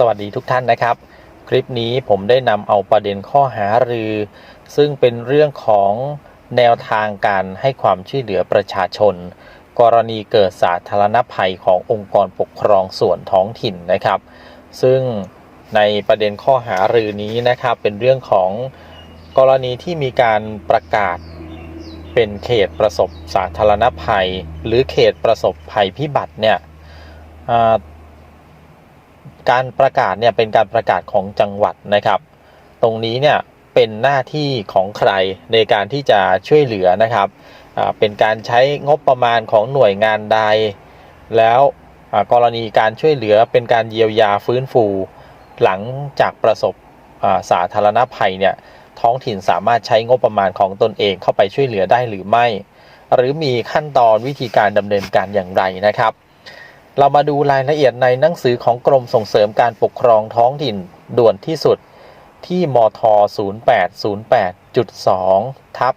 สวัสดีทุกท่านนะครับ คลิปนี้ผมได้นำเอาประเด็นข้อหารือ ซึ่งเป็นเรื่องของแนวทางการให้ความช่วยเหลือประชาชน กรณีเกิดสาธารณภัยขององค์กรปกครองส่วนท้องถิ่นนะครับ ซึ่งในประเด็นข้อหารือนี้นะครับ เป็นเรื่องของกรณีที่มีการประกาศเป็นเขตประสบสาธารณภัย หรือเขตประสบภัยพิบัติเนี่ย การประกาศเนี่ยเป็นการประกาศของจังหวัดนะครับ ตรงนี้เนี่ยเป็นหน้าที่ของใครในการที่จะช่วยเหลือนะครับเป็นการใช้งบประมาณของหน่วยงานใด แล้วกรณีการช่วยเหลือเป็นการเยียวยาฟื้นฟู หลังจากประสบสาธารณภัยเนี่ยท้องถิ่นสามารถใช้งบประมาณของตนเองเข้าไปช่วยเหลือได้หรือไม่ หรือมีขั้นตอนวิธีการดำเนินการอย่างไรนะครับ เรามาดูรายละเอียดในหนังสือของกรมส่งเสริมการปกครองท้องถิ่นด่วนที่สุดที่มท 0808.2 ทับ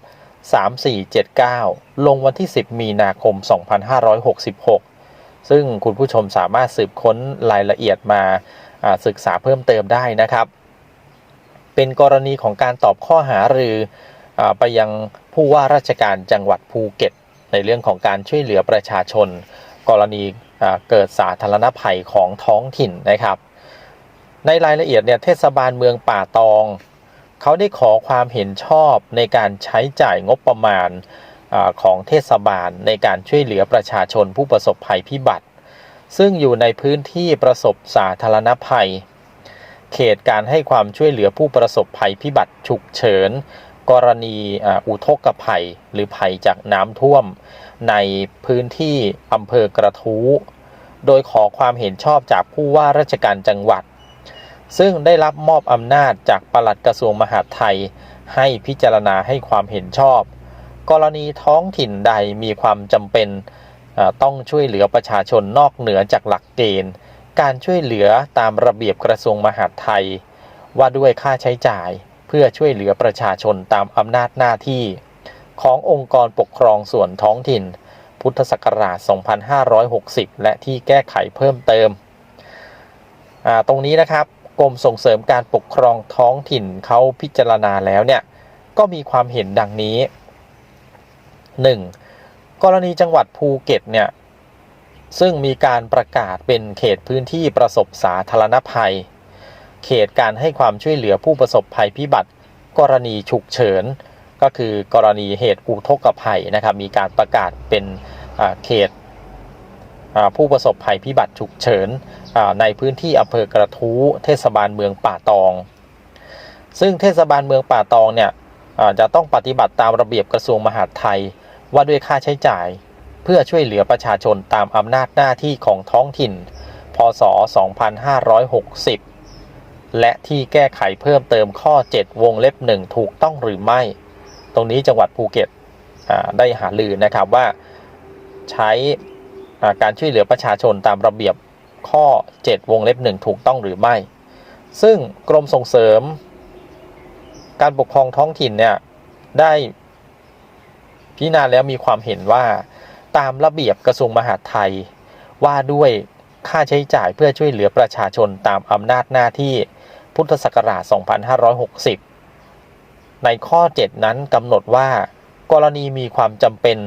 3479 ลงวันที่ 10 มีนาคม 2566 ซึ่งคุณผู้ชมสามารถสืบค้นรายละเอียดมาศึกษาเพิ่มเติมได้นะครับ เป็นกรณีของการตอบข้อหารืออไปยังผู้ว่าราชการจังหวัดภูเก็ต ในเรื่องของการช่วยเหลือประชาชน กรณี เกิดสาธารณภัยของท้องถิ่นนะครับ ในรายละเอียดเนี่ยเทศบาลเมืองป่าตอง เขาได้ขอความเห็นชอบในการใช้จ่ายงบประมาณอของเทศบาลในการช่วยเหลือประชาชนผู้ประสบภัยพิบัติ ซึ่งอยู่ในพื้นที่ประสบสาธารณภัย เขตการให้ความช่วยเหลือผู้ประสบภัยพิบัติฉุกเฉิน กรณีอุทกภัยหรือภัยจากน้ำท่วม ในพื้นที่อำเภอกระทู้ โดยขอความเห็นชอบจากผู้ว่าราชการจังหวัด ซึ่งได้รับมอบอำนาจจากปลัดกระทรวงมหาดไทย ให้พิจารณาให้ความเห็นชอบ กรณีท้องถิ่นใดมีความจำเป็นต้องช่วยเหลือประชาชนนอกเหนือจากหลักเกณฑ์ การช่วยเหลือตามระเบียบกระทรวงมหาดไทย ว่าด้วยค่าใช้จ่ายเพื่อช่วยเหลือประชาชนตามอำนาจหน้าที่ ขององค์กรปกครองส่วนท้องถิ่น พุทธศักราช 2560 และที่แก้ไขเพิ่มเติม ตรงนี้นะครับกรมส่งเสริมการปกครองท้องถิ่นเขาพิจารณาแล้วเนี่ย ก็มีความเห็นดังนี้ 1. กรณีจังหวัดภูเก็ตเนี่ย ซึ่งมีการประกาศเป็นเขตพื้นที่ประสบสาธารณภัย เขตการให้ความช่วยเหลือผู้ประสบภัยพิบัติ กรณีฉุกเฉิน ก็คือกรณีเหตุอุทกภัยนะครับ มีการประกาศเป็นเขตผู้ประสบภัยพิบัติฉุกเฉินในพื้นที่อำเภอกระทู้เทศบาลเมืองป่าตอง ซึ่งเทศบาลเมืองป่าตองเนี่ยจะต้องปฏิบัติตามระเบียบกระทรวงมหาดไทย ว่าด้วยค่าใช้จ่าย เพื่อช่วยเหลือประชาชนตามอำนาจหน้าที่ของท้องถิ่น พศ 2560 และที่แก้ไขเพิ่มเติมข้อ 7 วงเล็บ 1 ถูกต้องหรือไม่ ตรงนี้จังหวัดภูเก็ตได้หาลือนะครับว่าใช้การช่วยเหลือประชาชนตามระเบียบข้อ 7 วงเล็บ1ถูกต้องหรือไม่ ซึ่งกรมส่งเสริม การปกครองท้องถิ่นเนี่ยได้พิจารณาแล้วมีความเห็นว่าตามระเบียบกระทรวงมหาดไทย ว่าด้วยค่าใช้จ่ายเพื่อช่วยเหลือประชาชนตามอำนาจหน้าที่พุทธศักราช 2560 ในข้อ 7 นั้นกำหนดว่า กรณีมีความจำเป็น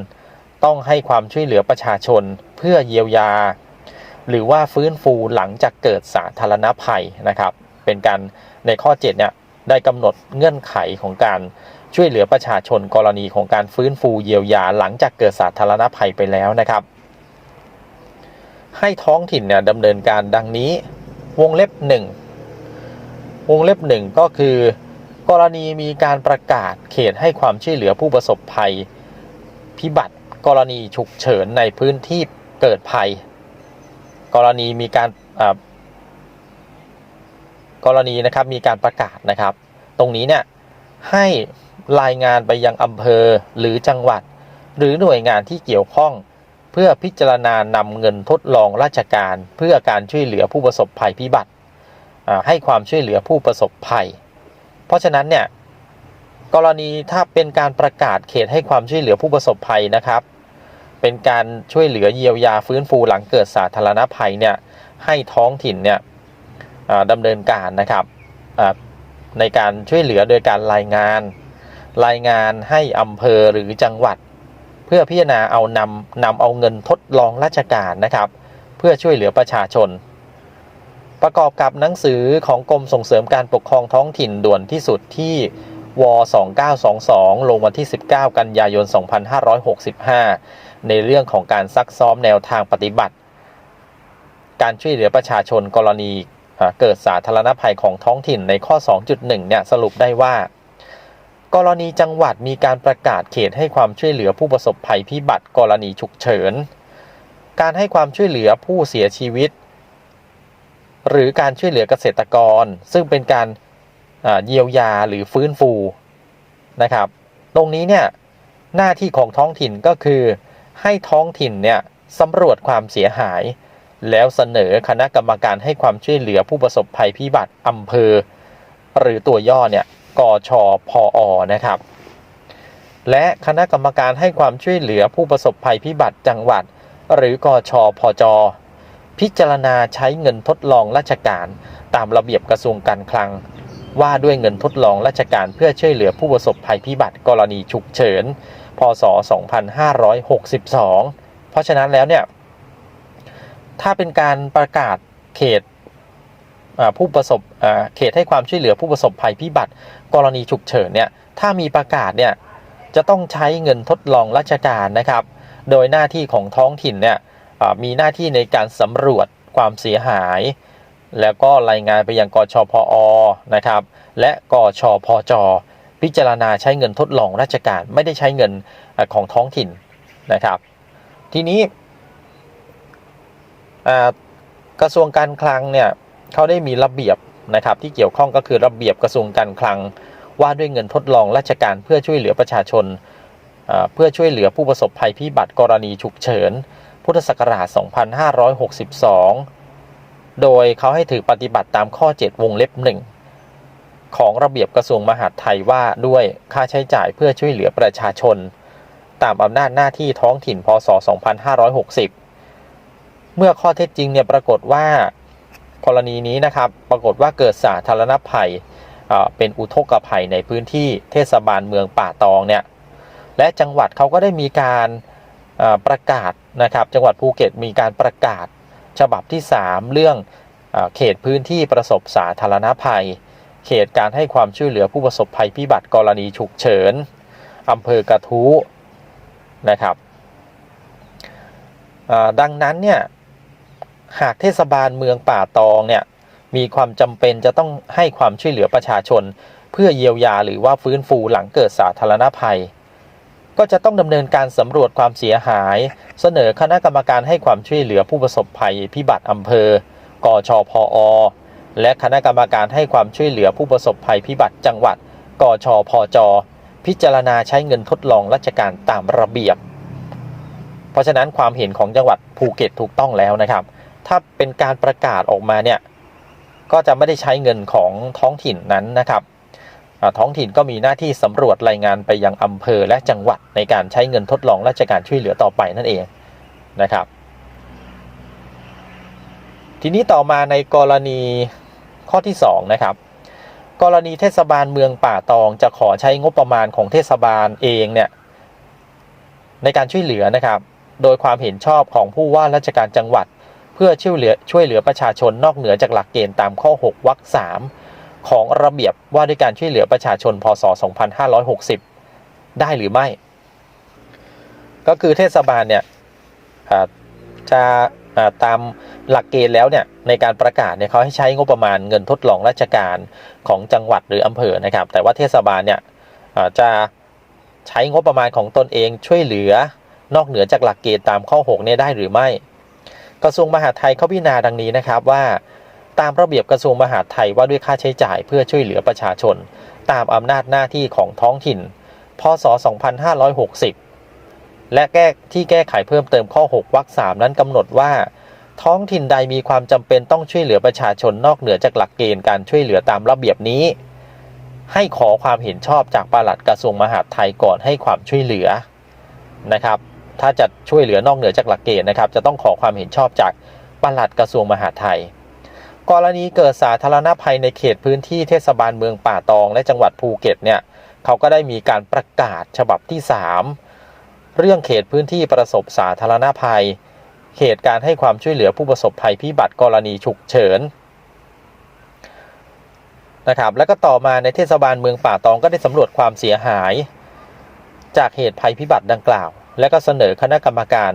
ต้องให้ความช่วยเหลือประชาชนเพื่อเยียวยา หรือว่าฟื้นฟูหลังจากเกิดสาธารณภัยนะครับ เป็นการในข้อ 7 เนี่ยได้กำหนดเงื่อนไขของการช่วยเหลือประชาชนกรณีของการฟื้นฟูเยียวยาหลังจากเกิดสาธารณภัยไปแล้วนะครับ ให้ท้องถิ่นเนี่ยดำเนินการดังนี้ วงเล็บ 1 วงเล็บ 1 ก็คือ กรณีมีการประกาศเขตให้ความช่วยเหลือผู้ประสบภัย พิบัติกรณีฉุกเฉินในพื้นที่เกิดภัย กรณีมีการกรณีนะครับมีการประกาศนะครับ ตรงนี้เนี่ยให้รายงานไปยังอำเภอหรือจังหวัด หรือหน่วยงานที่เกี่ยวข้องเพื่อพิจารณานำเงินทดลองราชการ เพื่อการช่วยเหลือผู้ประสบภัยพิบัติให้ความช่วยเหลือผู้ประสบภัย ราะฉะนั้นเนี่ยกรณีถ้าเป็นการประกาศเขตให้ความช่วยเหลือผู้ประสบภัยนะครับ เป็นการช่วยเหลือเยียวยาฟื้นฟูหลังเกิดสาธารณภัยเนี่ยให้ท้องถิ่นเนี่ยดำเนินการนะครับในการช่วยเหลือโดยการรายงาน รายงานให้อำเภอหรือจังหวัด เพื่อพิจารณาเอานำนำเอาเงินทดลองราชการนะครับ เพื่อช่วยเหลือประชาชน ประกอบกับหนังสือของกรมส่งเสริมการปกครองท้องถิ่นด่วนที่สุดที่ว2922 ลงวันที่ 19 กันยายน 2565 ในเรื่องของการซักซ้อมแนวทางปฏิบัติ การช่วยเหลือประชาชนกรณีเกิดสาธารณภัยของท้องถิ่นในข้อ 2.1 เนี่ยสรุปได้ว่า กรณีจังหวัดมีการประกาศเขตให้ความช่วยเหลือผู้ประสบภัยพิบัติกรณีฉุกเฉิน การให้ความช่วยเหลือผู้เสียชีวิต หรือการช่วยเหลือเกษตรกร ซึ่งเป็นการเยียวยาหรือฟื้นฟูนะครับ ตรงนี้เนี่ยหน้าที่ของท้องถิ่นก็คือ ให้ท้องถิ่นเนี่ยสำรวจความเสียหาย แล้วเสนอคณะกรรมการให้ความช่วยเหลือผู้ประสบภัยพิบัติอำเภอ หรือตัวย่อเนี่ยกชพอนะครับ และคณะกรรมการให้ความช่วยเหลือผู้ประสบภัยพิบัติจังหวัด หรือกชพจ พิจารณาใช้เงินทดลองราชการ ตามระเบียบกระทรวงการคลัง ว่าด้วยเงินทดลองราชการเพื่อช่วยเหลือผู้ประสบภัยพิบัติกรณีฉุกเฉิน พศ 2562 เพราะฉะนั้นแล้วเนี่ย ถ้าเป็นการประกาศเขตผู้ประสบเขตให้ความช่วยเหลือผู้ประสบภัยพิบัติกรณีฉุกเฉินเนี่ย ถ้ามีประกาศเนี่ยจะต้องใช้เงินทดลองราชการนะครับ โดยหน้าที่ของท้องถิ่นเนี่ย มีหน้าที่ในการสำรวจความเสียหาย แล้วก็รายงานไปยังกชพอนะครับ และกชพจ พิจารณาใช้เงินทดลองราชการไม่ได้ใช้เงินของท้องถิ่นนะครับ ทีนี้กระทรวงการคลังเนี่ยเขาได้มีระเบียบนะครับที่เกี่ยวข้องก็คือระเบียบกระทรวงการคลังว่าด้วยเงินทดลองราชการเพื่อช่วยเหลือประชาชน เพื่อช่วยเหลือผู้ประสบภัยพิบัติกรณีฉุกเฉิน พุทธศักราช 2562 โดยเขาให้ถือปฏิบัติตามข้อ 7 วงเล็บหนึ่งของระเบียบกระทรวงมหาดไทยว่าด้วยค่าใช้จ่ายเพื่อช่วยเหลือประชาชน ตามอำนาจหน้าที่ท้องถิ่นพศ 2560 เมื่อข้อเท็จจริงเนี่ยปรากฏว่ากรณีนี้นะครับปรากฏว่าเกิดสาธารณภัยอ่เป็นอุทกภัยในพื้นที่เทศบาลเมืองป่าตองเนี่ยและจังหวัดเขาก็ได้มีการประกาศ นะครับจังหวัดภูเก็ตมีการประกาศฉบับที่ 3 เรื่องอเขตพื้นที่ประสบสาธารณภัย เขตการให้ความช่วยเหลือผู้ประสบภัยพิบัติกรณีฉุกเฉินอำเภอกระทู้นะครับดังนั้นเนี่ยหากเทศบาลเมืองป่าตองเนี่ยมีความจำเป็นจะต้องให้ความช่วยเหลือประชาชน เพื่อเยียวยาหรือว่าฟื้นฟูหลังเกิดสาธารณภัย ก็จะต้องดำเนินการสำรวจความเสียหาย เสนอคณะกรรมการให้ความช่วยเหลือผู้ประสบภัยพิบัติอำเภอ กชพอ และคณะกรรมการให้ความช่วยเหลือผู้ประสบภัยพิบัติจังหวัด กชพจ พิจารณาใช้เงินทดลองราชการตามระเบียบ เพราะฉะนั้นความเห็นของจังหวัดภูเก็ตถูกต้องแล้วนะครับ ถ้าเป็นการประกาศออกมาเนี่ยก็จะไม่ได้ใช้เงินของท้องถิ่นนั้นนะครับ ท้องถิ่นก็มีหน้าที่สำรวจรายงานไปยังอำเภอและจังหวัดในการใช้เงินทดลองราชการช่วยเหลือต่อไปนั่นเองนะครับ ทีนี้ต่อมาในกรณีข้อที่2นะครับกรณีเทศบาลเมืองป่าตองจะขอใช้งบประมาณของเทศบาลเองเนี่ยในการช่วยเหลือนะครับ โดยความเห็นชอบของผู้ว่าราชการจังหวัด เพื่อช่วยเหลือช่วยเหลือประชาชนนอกเหนือจากหลักเกณฑ์ตามข้อ 6วรรค3 ของระเบียบว่าด้วยการช่วยเหลือประชาชนพศ 2560 ได้หรือไม่ ก็คือเทศบาลเนี่ยจะตามหลักเกณฑ์แล้วเนี่ยในการประกาศเนี่ยเขาให้ใช้งบประมาณเงินทดลองราชการของจังหวัดหรืออำเภอนะครับ แต่ว่าเทศบาลเนี่ยจะใช้งบประมาณของตนเองช่วยเหลือนอกเหนือจากหลักเกณฑ์ตามข้อ 6 เนี่ยได้หรือไม่ กระทรวงมหาดไทยเขาพิจารณาดังนี้นะครับว่า ตามระเบียบกระทรวงมหาดไทยว่าด้วยค่าใช้จ่ายเพื่อช่วยเหลือประชาชน ตามอำนาจหน้าที่ของท้องถิ่น พศ 2560 และแก้ที่แก้ไขเพิ่มเติมข้อ 6 วรรค 3 นั้นกำหนดว่า ท้องถิ่นใดมีความจำเป็นต้องช่วยเหลือประชาชนนอกเหนือจากหลักเกณฑ์การช่วยเหลือตามระเบียบนี้ ให้ขอความเห็นชอบจากปลัดกระทรวงมหาดไทยก่อนให้ความช่วยเหลือนะครับ ถ้าจะช่วยเหลือนอกเหนือจากหลักเกณฑ์นะครับ จะต้องขอความเห็นชอบจากปลัดกระทรวงมหาดไทย กรณีเกิดสาธารณภัยในเขตพื้นที่เทศบาลเมืองป่าตอง และจังหวัดภูเก็ตเนี่ยเขาก็ได้มีการประกาศฉบับที่ 3 เรื่องเขตพื้นที่ประสบสาธารณภัย เขตการให้ความช่วยเหลือผู้ประสบภัยพิบัติกรณีฉุกเฉินนะครับแล้วก็ต่อมาในเทศบาลเมืองป่าตองก็ได้สำรวจความเสียหาย จากเหตุภัยพิบัติดังกล่าว และก็เสนอคณะกรรมการ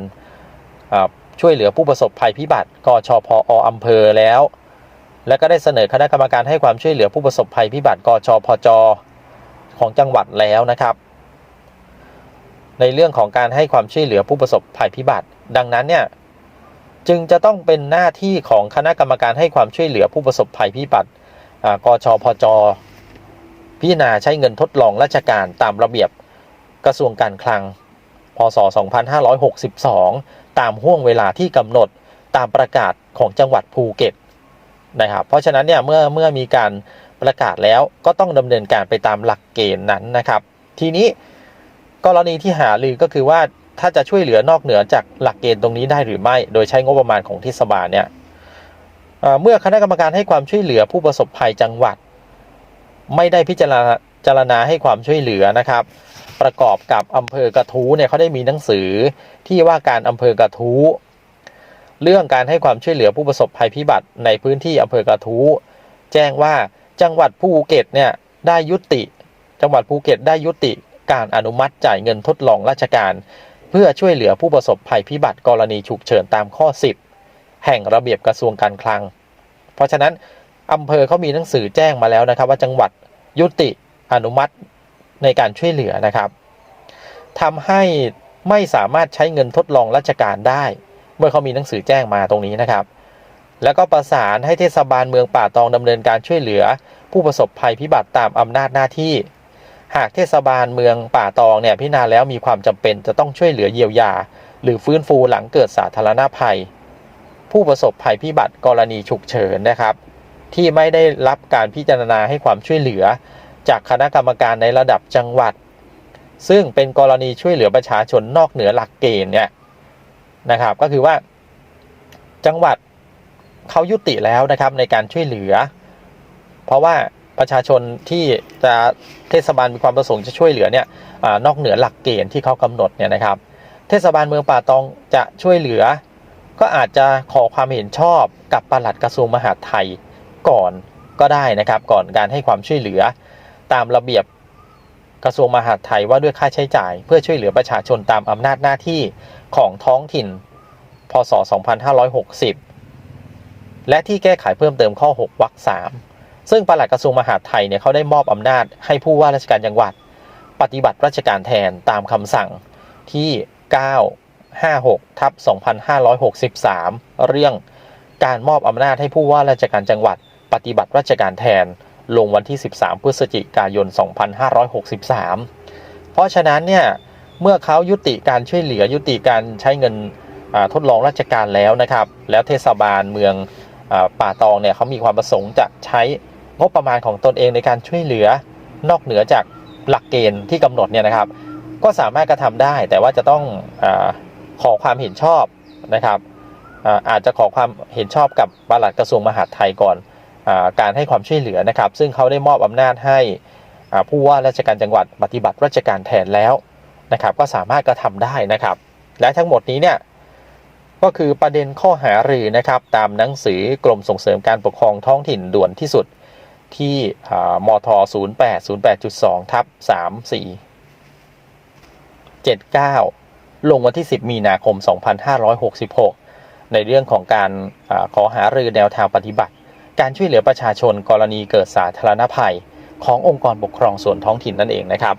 ช่วยเหลือผู้ประสบภัยพิบัติกชพออำเภอแล้ว และก็ได้เสนอคณะกรรมการให้ความช่วยเหลือผู้ประสบภัยพิบัติกชพจ ของจังหวัดแล้วนะครับ ในเรื่องของการให้ความช่วยเหลือผู้ประสบภัยพิบัติ ดังนั้นเนี่ยจึงจะต้องเป็นหน้าที่ของคณะกรรมการให้ความช่วยเหลือผู้ประสบภัยพิบัติอ่ากชพจ พิจารณาใช้เงินทดลองราชการตามระเบียบกระทรวงการคลัง พศ 2562 ตามห่วงเวลาที่กำหนดตามประกาศของจังหวัดภูเก็ต นะครับ เพราะฉะนั้นเนี่ยเมื่อเมื่อมีการประกาศแล้วก็ต้องดำเนินการไปตามหลักเกณฑ์นั้นนะครับ ทีนี้กรณีที่หาลือก็คือว่าถ้าจะช่วยเหลือนอกเหนือจากหลักเกณฑ์ตรงนี้ได้หรือไม่ โดยใช้งบประมาณของเทศบาลเนี่ยเมื่อคณะกรรมการให้ความช่วยเหลือผู้ประสบภัยจังหวัด ไม่ได้พิจารณาจารณาให้ความช่วยเหลือนะครับ ประกอบกับอำเภอกระทู้เนี่ยเขาได้มีหนังสือที่ว่าการอำเภอกระทู้ เรื่องการให้ความช่วยเหลือผู้ประสบภัยพิบัติในพื้นที่อำเภอกระทู้แจ้งว่าจังหวัดภูเก็ตเนี่ยได้ยุติ จังหวัดภูเก็ตได้ยุติการอนุมัติจ่ายเงินทดลองราชการ เพื่อช่วยเหลือผู้ประสบภัยพิบัติกรณีฉุกเฉินตามข้อ 10 แห่งระเบียบกระทรวงการคลัง เพราะฉะนั้นอำเภอเขามีหนังสือแจ้งมาแล้วนะครับ ว่าจังหวัดยุติอนุมัติในการช่วยเหลือนะครับทำให้ไม่สามารถใช้เงินทดลองราชการได้ เมื่อเขามีหนังสือแจ้งมาตรงนี้นะครับ แล้วก็ประสานให้เทศบาลเมืองป่าตองดำเนินการช่วยเหลือ ผู้ประสบภัยพิบัติตามอำนาจหน้าที่ หากเทศบาลเมืองป่าตองเนี่ยพิจารณาแล้วมีความจำเป็นจะต้องช่วยเหลือเยียวยา หรือฟื้นฟูหลังเกิดสาธารณภัย ผู้ประสบภัยพิบัติกรณีฉุกเฉินนะครับ ที่ไม่ได้รับการพิจารณาให้ความช่วยเหลือ จากคณะกรรมการในระดับจังหวัดซึ่งเป็นกรณีช่วยเหลือประชาชนนอกเหนือหลักเกณฑ์เนี่ย นะครับ ก็คือว่าจังหวัดเขายุติแล้วนะครับในการช่วยเหลือ เพราะว่าประชาชนที่จะเทศบาลมีความประสงค์จะช่วยเหลือเนี่ยอนอกเหนือหลักเกณฑ์ที่เขากำหนดเนี่ยนะครับ เทศบาลเมืองป่าตองจะช่วยเหลือ ก็อาจจะขอความเห็นชอบกับปลัดกระทรวงมหาดไทยก่อนก็ได้นะครับ ก่อนการให้ความช่วยเหลือ ตามระเบียบกระทรวงมหาดไทยว่าด้วยค่าใช้จ่าย เพื่อช่วยเหลือประชาชนตามอำนาจหน้าที่ ของท้องถิ่น พศ 2560 และที่แก้ไขเพิ่มเติมข้อ 6วรรค3ซึ่งปลัดกระทรวงมหาดไทยเนี่ยเขาได้มอบอำนาจให้ผู้ว่าราชการจังหวัด ปฏิบัติราชการแทนตามคำสั่งที่ 956ทับ2563 เรื่องการมอบอำนาจให้ผู้ว่าราชการจังหวัด ปฏิบัติราชการแทนลงวันที่ 13 พฤศจิกายน 2563 เพราะฉะนั้นเนี่ย เมื่อเขายุติการช่วยเหลือยุติการใช้เงินทดลองราชการแล้วนะครับ แล้วเทศบาลเมืองอป่าตองเนี่ยเขามีความประสงค์จะใช้งบประมาณของตนเองในการช่วยเหลือนอกเหนือจากหลักเกณฑ์ที่กำหนดเนี่ยนะครับ ก็สามารถกระทำได้ แต่ว่าจะต้องอขอความเห็นชอบนะครับอาจจะขอความเห็นชอบกับปลัดกระทรวงมหาดไทยก่อนอการให้ความช่วยเหลือนะครับ ซึ่งเขาได้มอบอำนาจให้ผู้ว่าราชการจังหวัดปฏิบัติราชการแทนแล้ว นะครับก็สามารถกระทำได้นะครับ และทั้งหมดนี้เนี่ยก็คือประเด็นข้อหารือนะครับตามหนังสือกรมส่งเสริมการปกครองท้องถิ่นด่วนที่สุดที่มท 0808.2 ทับ 34 79 ลงวันที่ 10 มีนาคม 2566 ในเรื่องของการอขอหารือแนวทางปฏิบัติ การช่วยเหลือประชาชนกรณีเกิดสาธารณภัย ขององค์กรปกครองส่วนท้องถิ่นนั่นเองนะครับ